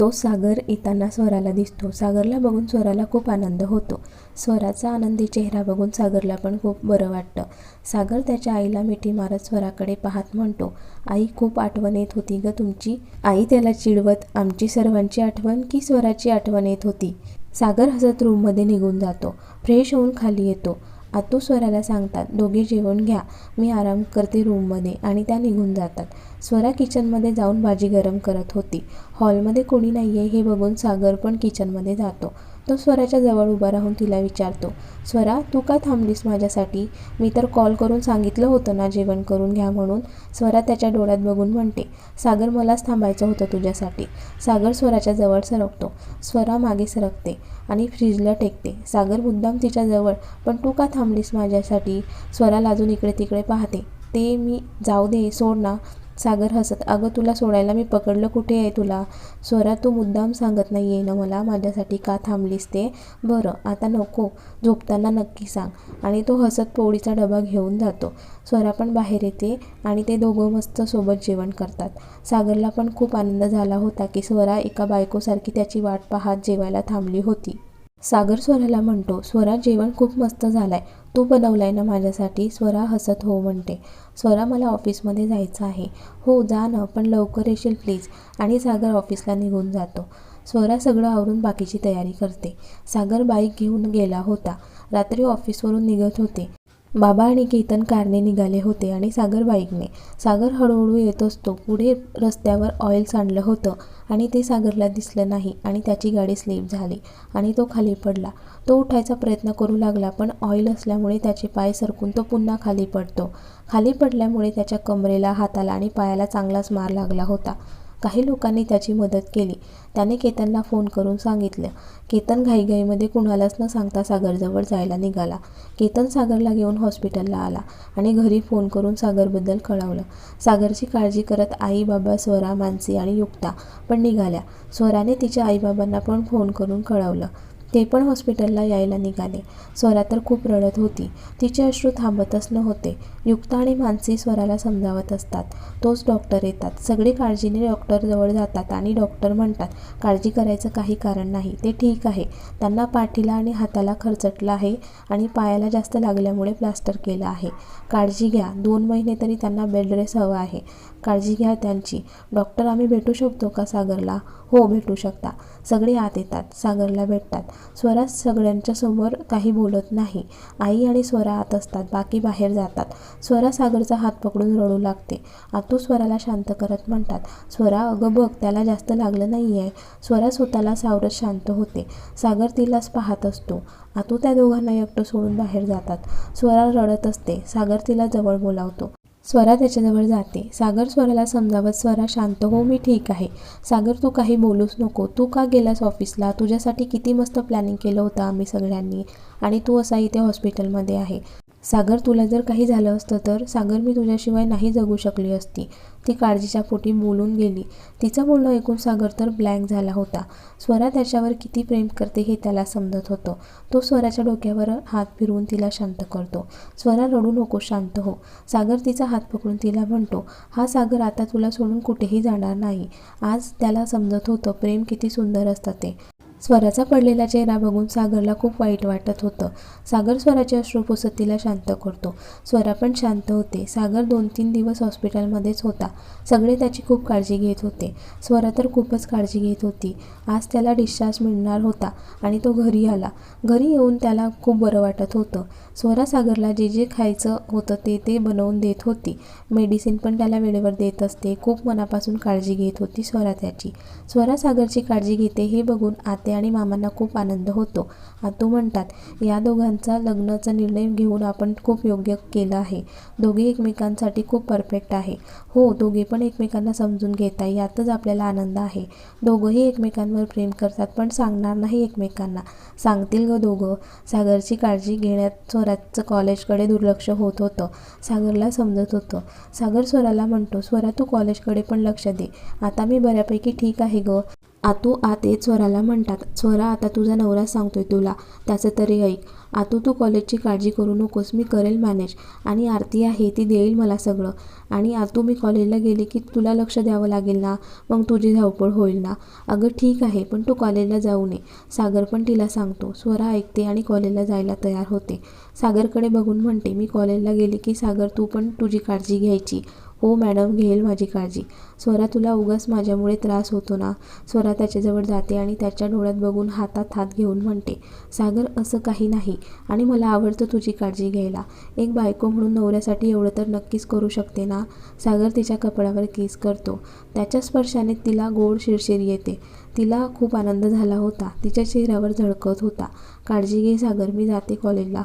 तो सागर येताना स्वराला दिसतो. सागरला बघून स्वराला खूप आनंद होतो. स्वराचा आनंदी चेहरा बघून सागरला पण खूप बरं वाटतं. सागर त्याच्या आईला मिठी मारत स्वराकडे पाहत म्हणतो आई खूप आठवण येत होती ग तुमची. आई त्याला चिडवत आमची सर्वांची आठवण की स्वराची आठवण येत होती? सागर हसत रूममध्ये निघून जातो. फ्रेश होऊन खाली येतो. आतू स्वराला सांगतात दोघे जेवण घ्या. मी आराम करते रूममध्ये. आणि त्या निघून जातात. स्वरा किचनमध्ये जाऊन भाजी गरम करत होती. हॉलमध्ये कोणी नाही आहे हे बघून सागर पण किचनमध्ये जातो. तो स्वराच्या जवळ उभा राहून तिला विचारतो स्वरा तू का थांबलीस माझ्यासाठी? मी तर कॉल करून सांगितलं होतं ना जेवण करून घ्या म्हणून. स्वरा त्याच्या डोळ्यात बघून म्हणते सागर मलाच थांबायचं होतं तुझ्यासाठी. सागर स्वराच्या जवळ सरकतो. स्वरा मागे सरकते आणि फ्रीजला टेकते. सागर मुद्दाम तिच्या जवळ पण तू का थांबलीस माझ्यासाठी? स्वरा लाजून इकडे तिकडे पाहते. ते मी जाऊ दे सोड ना. सागर हसत अगं तुला सोडायला मी पकडलं कुठे आहे तुला? स्वरा तू मुद्दाम सांगत नाही आहे ना मला माझ्यासाठी का थांबलीस ते? बरं आता नको झोपताना नक्की सांग. आणि तो हसत पोळीचा डबा घेऊन जातो. स्वरा पण बाहेर येते आणि ते दोघं मस्त सोबत जेवण करतात. सागरला पण खूप आनंद झाला होता की स्वरा एका बायकोसारखी त्याची वाट पाहत जेवायला थांबली होती. सागर स्वराला म्हणतो स्वरा जेवण खूप मस्त झालंय. तू बनवलाय ना माझ्यासाठी? स्वरा हसत हो म्हणते. स्वरा मला ऑफिसमध्ये जायचं आहे. हो जा ना पण लवकर येशील प्लीज. आणि सागर ऑफिसला निघून जातो. स्वरा सगळं आवरून बाकीची तयारी करते. सागर बाईक घेऊन गेला होता. रात्री ऑफिसवरून निघत होते. बाबा आणि केतन कारने निघाले होते आणि सागर बाईकने सागर हळूहळू येत असतो. पुढे रस्त्यावर ऑइल सांडलं होतं आणि ते सागरला दिसलं नाही आणि त्याची गाडी स्लिप झाली आणि तो खाली पडला. तो उठायचा प्रयत्न करू लागला पण ऑइल असल्यामुळे त्याचे पाय सरकून तो पुन्हा खाली पडतो. खाली पडल्यामुळे त्याच्या कमरेला हाताला आणि पायाला चांगलाच मार लागला होता. काही लोकांनी त्याची मदत केली. त्याने केतनला फोन करून सांगितलं केतन घाईघाईमध्ये कुणालाच न सांगता सागरजवळ जायला निघाला. केतन सागरला घेऊन हॉस्पिटलला आला आणि घरी फोन करून सागरबद्दल कळवलं. सागरची काळजी करत आई बाबा स्वरा मानसी आणि युक्ता पण निघाल्या. स्वराने तिच्या आईबाबांना पण फोन करून कळवलं. ते पण हॉस्पिटलला यायला निघाले. स्वरा तर खूप रडत होती. तिचे अश्रू थांबतच नव्हते. युक्ता आणि मानसी स्वराला समजावत असतात. तोच डॉक्टर येतात. सगळे काळजीने डॉक्टरजवळ जातात आणि डॉक्टर म्हणतात काळजी करायचं काही कारण नाही. ते ठीक आहे. त्यांना पाठीला आणि हाताला खरचटलं आहे आणि पायाला जास्त लागल्यामुळे प्लास्टर केलं आहे. काळजी घ्या. दोन महिने तरी त्यांना बेड रेस्ट हवा आहे. काळजी घ्या त्यांची. डॉक्टर आम्ही भेटू शकतो का सागरला? हो भेटू शकता. सगळे आत येतात. सागरला भेटतात. स्वरा सगळ्यांच्या समोर काही बोलत नाही. आई आणि स्वरा आत असतात. बाकी बाहेर जातात. स्वरा सागरचा हात पकडून रडू लागते. आतू स्वराला शांत करत म्हणतात स्वरा अगं बघ त्याला जास्त लागलं नाही आहे स्वरा स्वतःला सावरत शांत होते. सागर तिलाच पाहत असतो. आतू त्या दोघांना एकटं सोडून बाहेर जातात. स्वरा रडत असते. सागर तिला जवळ बोलावतो. स्वरा त्याच्याजवळ जाते. सागर स्वराला समजावत स्वरा शांत हो मी ठीक आहे. सागर तू काही बोलूच नको. तू का गेलास ऑफिसला? तुझ्यासाठी किती मस्त प्लॅनिंग केलं होतं आम्ही सगळ्यांनी. आणि तू असा इथे हॉस्पिटलमध्ये आहे. सागर तुला जर काही झालं असतं तर सागर मी तुझ्याशिवाय नाही जगू शकली असती. ती काळजीच्या पोटी बोलून गेली. तिचं बोलणं ऐकून सागर तर ब्लँक झाला होता. स्वरा त्याच्यावर किती प्रेम करते हे त्याला समजत होतं. तो स्वराच्या डोक्यावर हात फिरवून तिला शांत करतो. स्वरा रडू नको शांत हो. सागर तिचा हात पकडून तिला म्हणतो हा सागर आता तुला सोडून कुठेही जाणार नाही. आज त्याला समजत होतं प्रेम किती सुंदर असतं ते. स्वराचा पडलेला चेहरा बघून सागरला खूप वाईट वाटत होतं. सागर स्वराचे अश्रू पुसत तिला शांत करतो. स्वरा पण शांत होते. सागर दोन तीन दिवस हॉस्पिटलमध्येच होता. सगळे त्याची खूप काळजी घेत होते. स्वरा तर खूपच काळजी घेत होती. आज त्याला डिस्चार्ज मिळणार होता आणि तो घरी आला. घरी येऊन त्याला खूप बरं वाटत होतं. स्वरा सागरला जे जे खायचं होतं ते ते बनवून देत होती. मेडिसिन पण त्याला वेळेवर देत असते. खूप मनापासून काळजी घेत होती स्वरा त्याची. स्वरा सागरची काळजी घेते हे बघून आते आणि मामांना खूप आनंद होतो. आतू म्हणतात या दोघांचा लग्नाचा निर्णय घेऊन आपण खूप योग्य केलं आहे. दोघे एकमेकांसाठी खूप परफेक्ट आहे. हो दोघे पण एकमेकांना समजून घेत आहे यातच आपल्याला आनंद आहे. दोघंही एकमेकांवर प्रेम करतात पण सांगणार नाही एकमेकांना. सांगतील ग दोघं. सागरची काळजी घेण्यात स्वराचं कॉलेजकडे दुर्लक्ष होत होतं. सागरला समजत होतं. सागर स्वराला म्हणतो स्वरा तू कॉलेजकडे पण लक्ष दे. आता मी बऱ्यापैकी ठीक आहे ग. आतू आत येत स्वराला म्हणतात स्वरा आता तुझा नवरा सांगतोय तुला. त्याचं तरी ऐक. आतू तू कॉलेजची काळजी करू नकोस. मी करेल मॅनेज. आणि आरती आहे ती देईल मला सगळं. आणि आतू मी कॉलेजला गेले की तुला लक्ष द्यावं लागेल ना? मग तुझी धावपळ होईल ना? अगं ठीक आहे पण तू कॉलेजला जाऊ नये. सागर पण तिला सांगतो. स्वरा ऐकते आणि कॉलेजला जायला तयार होते. सागरकडे बघून म्हणते मी कॉलेजला गेले की सागर तू पण तुझी काळजी घ्यायची. हो मॅडम घेईल माझी काळजी. स्वरा तुला उगाच माझ्यामुळे त्रास होतो ना? स्वरा त्याच्याजवळ जाते आणि त्याच्या डोळ्यात बघून हातात हात घेऊन म्हणते सागर असं काही नाही आणि मला आवडतं तुझी काळजी घ्यायला. एक बायको म्हणून नवऱ्यासाठी एवढं तर नक्कीच करू शकते ना? सागर तिच्या कपड्यावर केस करतो. त्याच्या स्पर्शाने तिला गोड शिरशिर येते. तिला खूप आनंद झाला होता. तिच्या चेहऱ्यावर झळकत होता. काळजी घे सागर मी जाते कॉलेजला.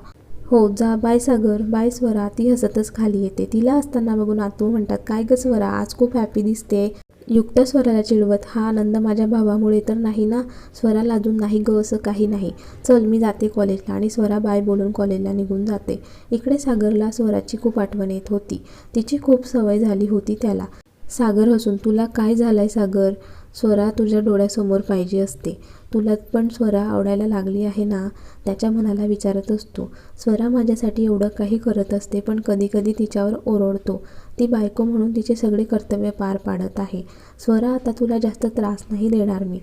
हो जा बाय सागर बाय स्वरा ती हसतच खाली येते. तिला असताना बघून आतू म्हणतात काय ग स्वरा आज खूप हॅपी दिसते. युक्त स्वराला चिडवत हा आनंद माझ्या भावामुळे तर नाही ना? स्वराला अजून नाही ग असं काही नाही. चल मी जाते कॉलेजला. आणि स्वरा बाय बोलून कॉलेजला निघून जाते. इकडे सागरला स्वराची खूप आठवण येत होती. तिची खूप सवय झाली होती त्याला. सागर हसून तुला काय झालंय सागर? स्वरा तुझ्या डोळ्यासमोर पाहिजे असते. तुला पण स्वरा आवडायला लागली आहे ना? त्याच्या मनाला विचारत असतो. स्वरा माझ्यासाठी एवढं काही करत असते पण कधीकधी तिच्यावर ओरडतो. ती बायको म्हणून तिचे सगळे कर्तव्य पार पाडत आहे. स्वरा आता तुला जास्त त्रास नाही देणार मी.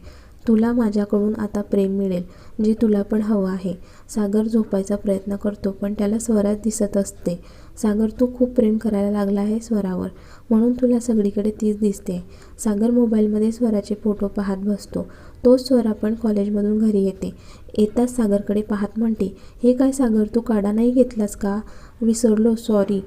तुला माझ्याकडून आता प्रेम मिळेल जे तुला पण हवं आहे. सागर झोपायचा प्रयत्न करतो पण त्याला स्वरात दिसत असते. सागर तू खूप प्रेम करायला लागला आहे स्वरावर. म्हणून तुला सगळीकडे तीच दिसते. सागर मोबाईलमध्ये स्वराचे फोटो पाहत बसतो. तोच स्वरा पण कॉलेजमधून घरी येते. येताच सागरकडे पाहत म्हणते हे काय सागर तू काढा नाही घेतलास का? विसरलो सॉरी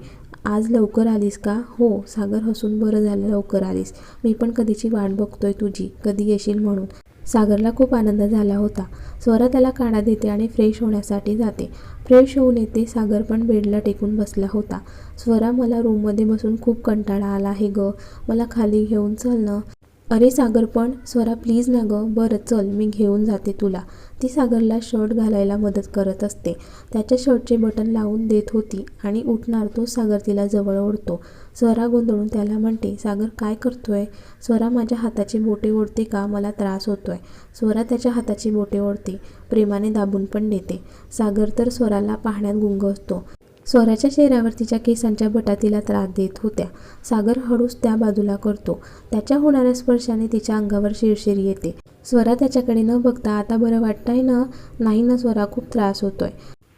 आज लवकर आलीस का? हो. सागर हसून बरं झालं लवकर आलीस. मी पण कधीची वाट बघतोय तुझी. कधी येशील म्हणून. सागरला खूप आनंद झाला होता. स्वरा त्याला काढा देते आणि फ्रेश होण्यासाठी जाते. फ्रेश होऊन येते सागर पण बेडला टेकून बसला होता. स्वरा मला रूममध्ये बसून खूप कंटाळा आला. आहे ग मला खाली घेऊन चल ना. अरे सागर पण स्वरा प्लीज ना गं. बरं चल मी घेऊन जाते तुला. ती सागरला शर्ट घालायला मदत करत असते. त्याच्या शर्टचे बटन लावून देत होती आणि उठणार तो सागर तिला जवळ ओढतो. स्वरा गोंधळून त्याला म्हणते सागर काय करतोय? स्वरा माझ्या हाताची बोटे ओढते का? मला त्रास होतोय. स्वरा त्याच्या हाताची बोटे ओढते. प्रेमाने दाबून पण देते. सागर तर स्वराला पाहण्यात गुंग असतो. स्वराच्या चेहऱ्यावर तिच्या केसांच्या बटा तिला त्रास देत होत्या. सागर हळूच त्या बाजूला करतो. त्याच्या होणाऱ्या स्पर्शाने तिच्या अंगावर शिरशिर येते. स्वरा त्याच्याकडे न बघता आता बरं वाटतंय ना? नाही ना स्वरा खूप त्रास होतोय.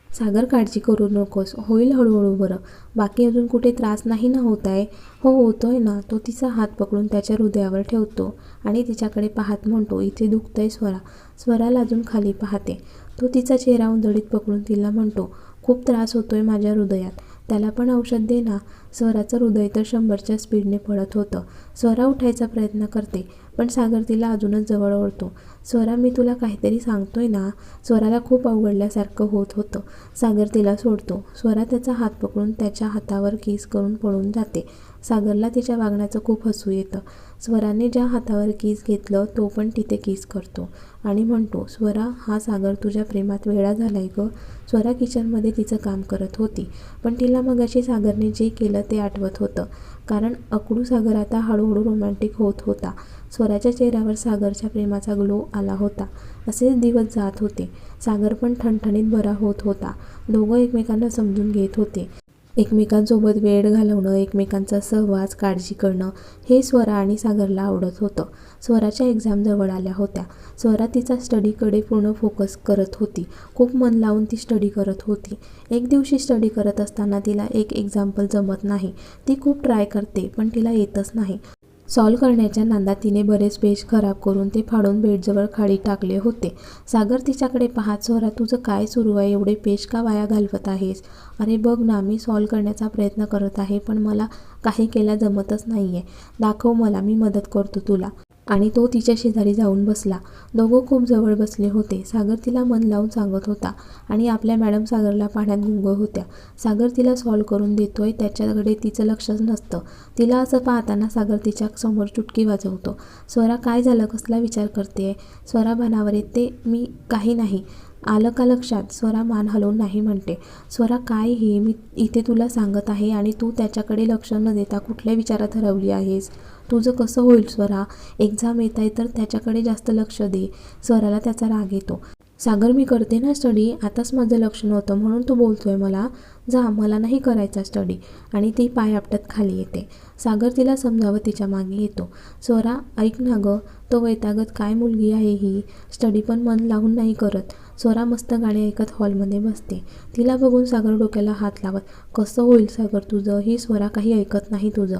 सागर काळजी करू नकोस. होईल हळूहळू बरं. बाकी अजून कुठे त्रास नाही ना होत आहे हो होतोय ना. तो तिचा हात पकडून त्याच्या हृदयावर ठेवतो आणि तिच्याकडे पाहत म्हणतो इथे दुखतंय स्वरा. स्वराला अजून खाली पाहते. तो तिचा चेहरा उंदडीत पकडून तिला म्हणतो खूप त्रास होतोय माझ्या हृदयात. त्याला पण औषध दे ना. स्वराचं हृदय तर शंभरच्या स्पीडने पडत होतं. स्वरा उठायचा प्रयत्न करते पण सागर तिला अजूनच जवळ ओढतो. स्वरा मी तुला काहीतरी सांगतोय ना? स्वराला खूप अवघडल्यासारखं होत होतं. सागर तिला सोडतो. स्वरा त्याचा हात पकडून त्याच्या हातावर किस करून पळून जाते. सागरला तिच्या वागण्याचं खूप हसू येतं. स्वराने ज्या हातावर किस घेतलं तो पण तिथे किस करतो आणि म्हणतो स्वरा हा सागर तुझ्या प्रेमात वेळा झालाय ग. स्वरा किचनमध्ये तिचं काम करत होती पण तिला मगाशी सागरने जे केलं ते आठवत होतं. कारण अकडू सागर आता हळूहळू रोमॅन्टिक होत होता. स्वराच्या चेहऱ्यावर सागरच्या प्रेमाचा ग्लो आला होता. असेच दिवस जात होते. सागर पण ठणठणीत बरा होत होता. दोघं एकमेकांना समजून घेत होते. एकमेकांसोबत वेळ घालवणं एकमेकांचा सहवास काळजी करणं हे स्वरा आणि सागरला आवडत होतं. स्वराच्या एक्झाम जवळ आल्या होत्या. स्वरा तिचा स्टडीकडे पूर्ण फोकस करत होती. खूप मन लावून ती स्टडी करत होती. एक दिवशी स्टडी करत असताना तिला एक एक्झाम्पल जमत नाही. ती खूप ट्राय करते पण तिला येतच नाही. सॉल्व करण्याच्या नादात तिने बरेच पेज खराब करून ते फाडून बेडजवळ खाली टाकले होते. सागर तिच्याकडे पाहत स्वरा तुझं काय सुरू आहे? एवढे पेज का वाया घालवत आहेस? अरे बघ ना मी सॉल्व करण्याचा प्रयत्न करत आहे पण मला काही केला जमतच नाही आहे दाखव मला मी मदत करतो तुला. आणि तो तिच्या शेजारी जाऊन बसला. दोघं खूप जवळ बसले होते. सागर तिला मन लावून सांगत होता आणि आपल्या मॅडम सागरला पाहण्यात गुंग होत्या. सागर तिला सॉल्व करून देतोय त्याच्याकडे तिचं लक्षच नसतं. तिला असं पाहताना सागर तिच्या समोर चुटकी वाजवतो. स्वरा काय झालं? कसला विचार करते स्वरा भानावर येते मी काही नाही. आलं का लक्षात? स्वरा मान हलवून नाही म्हणते. स्वरा काय हे? मी इथे तुला सांगत आहे आणि तू त्याच्याकडे लक्ष न देता कुठल्या विचारात हरवली आहेस? तुझं कसं होईल स्वरा? एक्झाम येत आहे तर त्याच्याकडे जास्त लक्ष दे. स्वराला त्याचा राग येतो. सागर मी करते ना स्टडी? आताच माझं लक्ष नव्हतं म्हणून तू बोलतोय मला. जा मला नाही करायचा स्टडी आणि ती पाय आपटत खाली येते. सागर तिला समजावं तिच्यामागे येतो. स्वरा ऐक ना गं तो वैतागत काय मुलगी आहे ही? स्टडी पण मन लावून नाही करत. स्वरा मस्त गाणी ऐकत हॉलमध्ये बसते. तिला बघून सागर डोक्याला हात लावत कसं होईल सागर तुझं? ही स्वरा काही ऐकत नाही तुझं.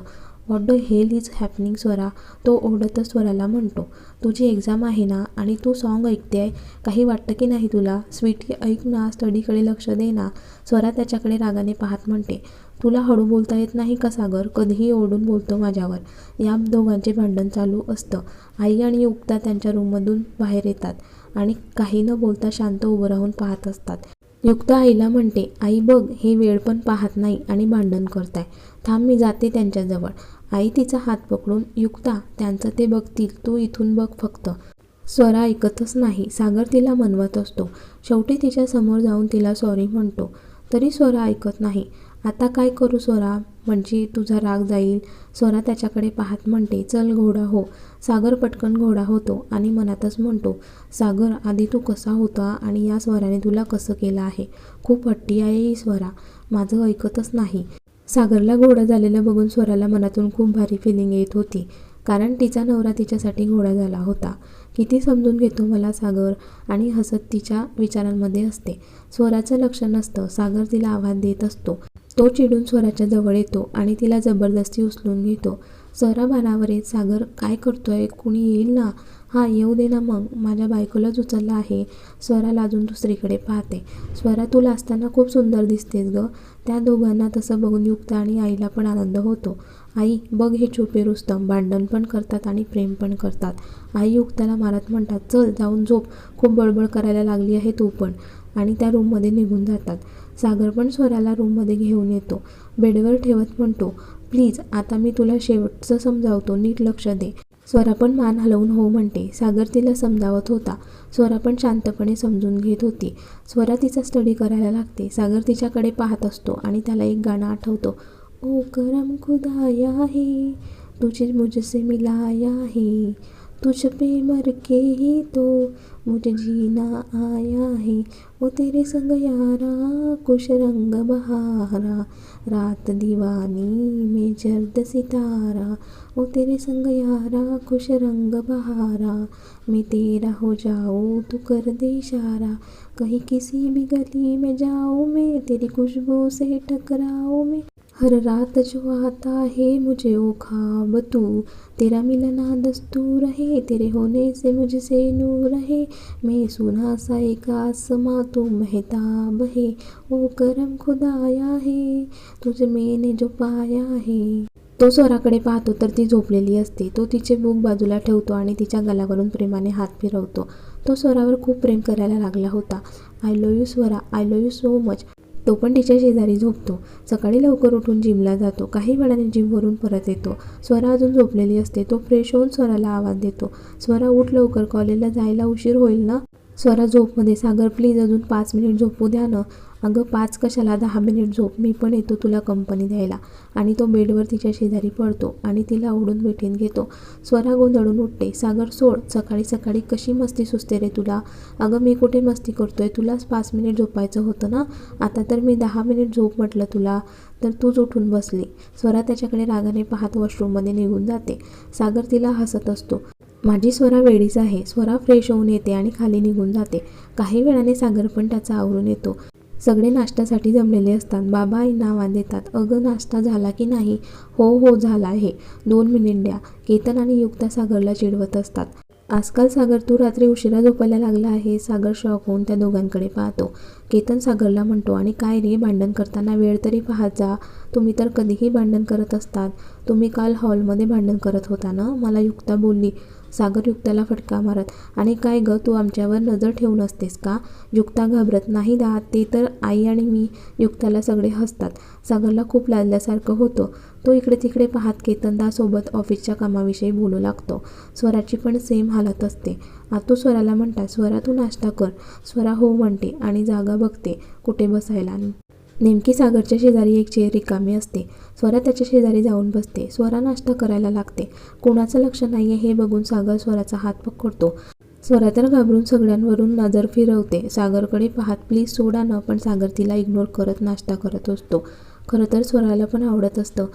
What the hell is happening Swara? तो ओढतच स्वराला म्हणतो. तुझी एक्झाम आहे ना आणि तू सॉन्ग ऐकते आहे काही वाटतं की नाही तुला? स्वीटी ऐक ना स्टडीकडे लक्ष दे ना. स्वरा त्याच्याकडे रागाने पाहत म्हणते. तुला हळू बोलता येत नाही का सागर? कधीही ओढून बोलतो माझ्यावर. या दोघांचे भांडण चालू असतं. आई आणि युक्ता त्यांच्या रूममधून बाहेर येतात आणि काही न बोलता शांत उभं राहून पाहत असतात. युक्ता आईला म्हणते आई बघ हे वेळ पण पाहत नाही आणि भांडण करताय. थांब मी जाते त्यांच्याजवळ आई तिचा हात पकडून युक्ता त्यांचं ते बघतील तू इथून बघ फक्त स्वरा ऐकतच नाही. सागर तिला मनवत असतो. शेवटी तिच्या समोर जाऊन तिला सॉरी म्हणतो. तरी स्वरा ऐकत नाही. आता काय करू स्वरा म्हणजे तुझा राग जाईल. स्वरा त्याच्याकडे पाहत म्हणते चल घोडा हो. सागर पटकन घोडा होतो आणि मनातच म्हणतो सागर आधी तू कसा होता आणि या स्वराने तुला कसं केलं आहे? खूप हट्टी आहे ही स्वरा. माझं ऐकतच नाही. सागरला घोडा झालेलं बघून स्वराला मनातून खूप भारी फिलिंग येत होती कारण तिचा नवरा तिच्यासाठी घोडा झाला होता. किती समजून घेतो मला सागर? आणि हसत तिच्या विचारांमध्ये असते. स्वराचं लक्ष नसतं. सागर तिला आव्हान देत असतो. तो चिडून स्वराच्या जवळ येतो आणि तिला जबरदस्ती उचलून घेतो. स्वरा भानावर येत सागर काय करतोय? कुणी येईल ना? हां येऊ दे ना मग. माझ्या बायकोलाच उचलला आहे. स्वरा लाजून दुसरीकडे पाहते. स्वरा तू लाजताना खूप सुंदर दिसतेस गं. त्या दोघांना तसं बघून युक्त आणि आईला पण आनंद होतो. आई बघ हे छोपे रुस्तम. भांडण पण करतात आणि प्रेम पण करतात. आई युक्ताला मारत म्हणतात चल जाऊन झोप. खूप बडबड करायला लागली आहे तू पण. आणि त्या रूममध्ये निघून जातात. सागर पण स्वराला रूममध्ये घेऊन येतो. बेडवर ठेवत म्हणतो प्लीज आता मी तुला शेवटचं समजावतो नीट लक्ष दे. स्वरा पण मान हलवून हो म्हणते. सागर तिला समजावत होता. स्वरा पण शांतपणे समजून घेत होती. स्वरा तिचा स्टडी करायला लागते. सागर तिच्याकडे पाहत असतो आणि त्याला एक गाणं आठवतो. ओ करम खुदाया है तुझे मुझसे मिलाया है. तुझ पे मर के ही तो मुझे जीना आया है। वो तेरे संग यारा कुछ रंग बहारा। रात दीवानी में जर्द सितारा। वो तेरे संग यारा खुश रंग बहारा। मैं तेरा हो जाऊँ तू कर दे इशारा। कहीं किसी भी गली में जाऊँ मैं, तेरी खुशबू से टकराऊँ मैं। हर रात जो आता है मुझे वो ख्वाब तू तेरा मिलना दस्तूर है तेरे होने से मुझसे नूर है मैं सुना सा एक आसमा तो महताब है ओ करम खुदाया है तुझे मैंने जो पाया है। तो स्वराकडे पाहतो तर ती झोपलेली असते. तो तिचे बुक बाजूला ठेवतो आणि तिच्या गलावरून प्रेमाने हात फिरवतो. तो स्वरावर खूप प्रेम करायला लागला होता. I love you Swara. I love you so much तो पण तिच्या शेजारी झोपतो. सकाळी लवकर उठून जिमला जातो. काही वेळाने जिमवरून परत येतो. स्वरा अजून झोपलेली असते. तो फ्रेश होऊन स्वराला आवाज देतो. स्वरा उठ लवकर. कॉलेजला जायला उशीर होईल ना? स्वरा झोपमध्ये सागर प्लीज अजून पाच मिनिट झोपू द्या ना. अगं पाच कशाला दहा मिनिट झोप मी पण येतो तुला कंपनी द्यायला. आणि तो बेडवर तिच्या शेजारी पडतो आणि तिला ओढून भेटीन घेतो. स्वरा गोंधळून उठते. सागर सोड सकाळी सकाळी कशी मस्ती सुचते रे तुला? अगं मी कुठे मस्ती करतोय? तुलाच पाच मिनिट झोपायचं होतं ना? आता तर मी दहा मिनिट झोप म्हटलं तुला. तर तूच उठून बसली. स्वरा त्याच्याकडे रागाने पाहत वॉशरूममध्ये निघून जाते. सागर तिला हसत असतो. माझी स्वरा वेळीच आहे. स्वरा फ्रेश होऊन येते आणि खाली निघून जाते. काही वेळाने सागर पण त्याचा आवरून येतो. सगळे नाश्त्यासाठी जमलेले असतात. बाबा आई नावा देतात अगं नाश्ता झाला की नाही? हो हो झाला आहे. दोन मिनिट द्या. केतन आणि युक्ता सागरला चिडवत असतात. आजकाल सागर तू रात्री उशिरा झोपायला लागला आहे. सागर शॉक होऊन त्या दोघांकडे पाहतो. केतन सागरला म्हणतो आणि काय रे भांडण करताना वेळ तरी पाहत जा. तुम्ही तर कधीही भांडण करत असतात. तुम्ही काल हॉलमध्ये भांडण करत होता ना मला युक्ता बोलली. सागर युक्ताला फटका मारत आणि काय गं तू आमच्यावर नजर ठेवून असतेस का युक्ता घाबरत नाही दा ते तर आई आणि मी. युक्ताला सगळे हसतात. सागरला खूप लाजल्यासारखं होतं. तो इकडे तिकडे पाहत केतनदासोबत ऑफिसच्या कामाविषयी बोलू लागतो. स्वराची पण सेम हालत असते. आतू स्वराला म्हणतात स्वरा तू नाश्ता कर. स्वरा हो म्हणते आणि जागा बघते कुठे बसायला. नेमकी सागरच्या शेजारी एक चेअर रिकामी असते. स्वरा त्याच्या शेजारी जाऊन बसते. स्वरा नाश्ता करायला लागते. कोणाचं लक्ष नाही आहे हे बघून सागर स्वराचा हात पकडतो. स्वरा तर घाबरून सगळ्यांवरून नजर फिरवते. सागरकडे पाहत प्लीज सोडा न. पण सागर तिला इग्नोर करत नाश्ता करत असतो. खरं तर स्वराला पण आवडत असतं.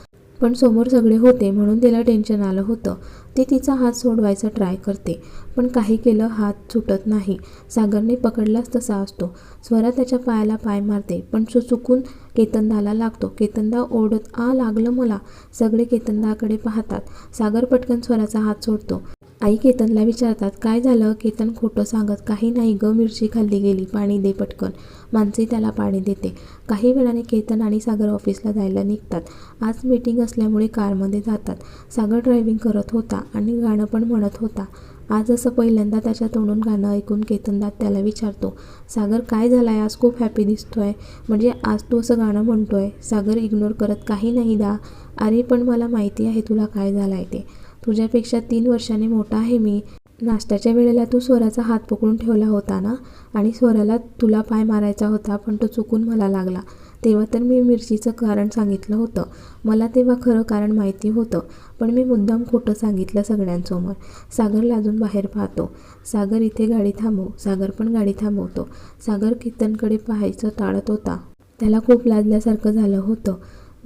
पण समोर सगळे होते म्हणून तिला टेन्शन आलं होतं. ती तिचा हात सोडवायचा ट्राय करते. पण काही केलं हात सुटत नाही. सागरने पकडलाच तसा असतो. स्वरा त्याच्या पायाला पाय मारते पण तो चुकून केतनदाला लागतो. केतनदा ओढत आ लागलं मला. सगळे केतनदाकडे पाहतात. सागर पटकन स्वराचा हात सोडतो. आई केतनला विचारतात काय झालं केतन खोटं सांगत काही नाही ग मिरची खाल्ली गेली पाणी दे पटकन. मानसी त्याला पाणी देते. काही वेळाने केतन आणि सागर ऑफिसला जायला निघतात. आज मीटिंग असल्यामुळे कारमध्ये जातात. सागर ड्रायव्हिंग करत होता आणि गाणं पण म्हणत होता. आज असं पहिल्यांदा त्याच्या तोंडून गाणं ऐकून केतनदात त्याला विचारतो सागर काय झालं आहे आज खूप हॅपी दिसतोय. म्हणजे आज तू असं गाणं म्हणतोय. सागर इग्नोर करत काही नाही दा. अरे पण मला माहिती आहे तुला काय झालं आहे ते. तुझ्यापेक्षा तीन वर्षांनी मोठा आहे मी. नाश्त्याच्या वेळेला तू स्वराचा हात पकडून ठेवला होता ना? आणि स्वराला तुला पाय मारायचा होता पण तो चुकून मला लागला. तेव्हा तर मी मिरचीचं कारण सांगितलं होतं. मला तेव्हा खरं कारण माहिती होतं पण मी मुद्दाम खोटं सांगितलं सगळ्यांसमोर. सागर लाजून बाहेर पाहतो. सागर इथे गाडी थांबव. सागर पण गाडी थांबवतो. सागर कीर्तनकडे पाहायचं टाळत होता. त्याला खूप लाजल्यासारखं झालं होतं.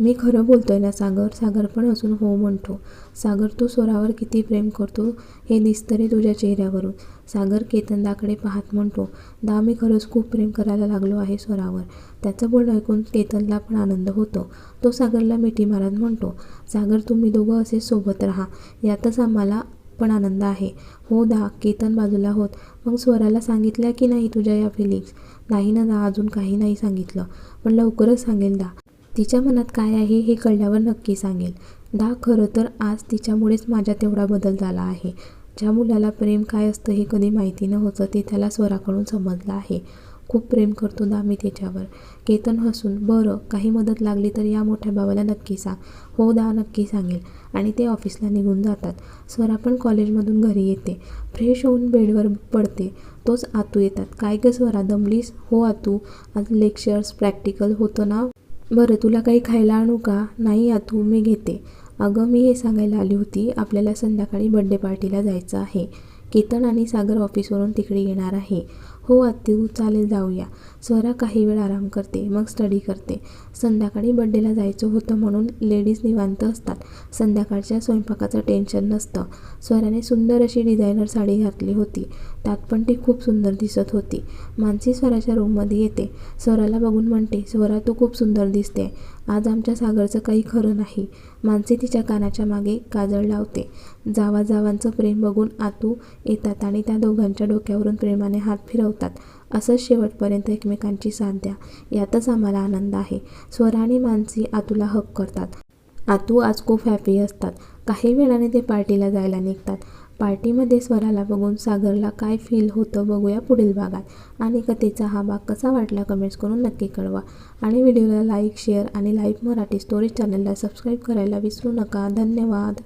मी खरं बोलतोय ना सागर सागर पण असून हो म्हणतो. सागर तू स्वरावर किती प्रेम करतो हे दिसतरे तुझ्या चेहऱ्यावरून. सागर केतनदाकडे पाहत म्हणतो दा मी खरंच खूप प्रेम करायला लागलो आहे स्वरावर. त्याचं बोलणं ऐकून केतनला पण आनंद होतो. तो सागरला मिठी मारत म्हणतो सागर तुम्ही दोघं असे सोबत राहा. यातच आम्हाला पण आनंद आहे. हो दा केतन बाजूला होत. मग स्वराला सांगितल्या की नाही तुझ्या या फिलिंग्स नाही ना दा अजून काही नाही सांगितलं. पण लवकरच सांगेल दा. तिच्या मनात काय आहे हे कळल्यावर नक्की सांगेल. दा खरं तर आज तिच्यामुळेच माझ्या तेवढा बदल झाला आहे. ज्या मुलाला प्रेम काय असतं हे कधी माहिती नव्हतं ते त्याला स्वराकडून समजलं आहे. खूप प्रेम करतो दा मी त्याच्यावर. केतन हसून बरं काही मदत लागली तर या मोठ्या भावाला नक्की सांग. हो दा नक्की सांगेल. आणि ते ऑफिसला निघून जातात. स्वरा पण कॉलेजमधून घरी येते. फ्रेश होऊन बेडवर पडते. तोच आतू येतात. काय गं स्वरा दमलीस? हो आतू. आज लेक्चर्स प्रॅक्टिकल होतं ना? बरं तुला काही खायला आणू का? नाही आतू मी घेते. अगं मी हे सांगायला आली होती आपल्याला संध्याकाळी बड्डे पार्टीला जायचं आहे. केतन आणि सागर ऑफिसवरून तिकडे येणार आहे. हो आत्तू चालेल जाऊया. स्वरा काही वेळ आराम करते मग स्टडी करते. संध्याकाळी बड्डेला जायचं होतं म्हणून लेडीज निवांत असतात. संध्याकाळच्या स्वयंपाकाचं टेन्शन नसतं. स्वराने सुंदर अशी डिझायनर साडी घातली होती. त्यात पण ती खूप सुंदर दिसत होती. मानसी स्वराच्या रूममध्ये येते. स्वराला बघून म्हणते स्वरा तू खूप सुंदर दिसते. आज आमच्या सागरचं काही खरं नाही. मानसी तिच्या कानाच्या मागे काजळ लावते. जावा जावांचं प्रेम बघून आतू येतात आणि त्या दोघांच्या डोक्यावरून प्रेमाने हात फिरवतात. असंच शेवटपर्यंत एकमेकांची साथ द्या. यातच आम्हाला आनंद आहे. स्वर आणि मानसी आतूला हक करतात. आतू आज खूप हॅपी असतात. काही वेळाने ते पार्टीला जायला निघतात. पार्टीमध्ये स्वराला बघून सागरला काय फील होतं बघूया पुढील भागात. आणि कथेचा हा भाग कसा वाटला कमेंट्स करून नक्की कळवा. आणि व्हिडिओला लाईक शेअर आणि लाईव्ह मराठी स्टोरी चॅनलला सबस्क्राईब करायला विसरू नका. धन्यवाद.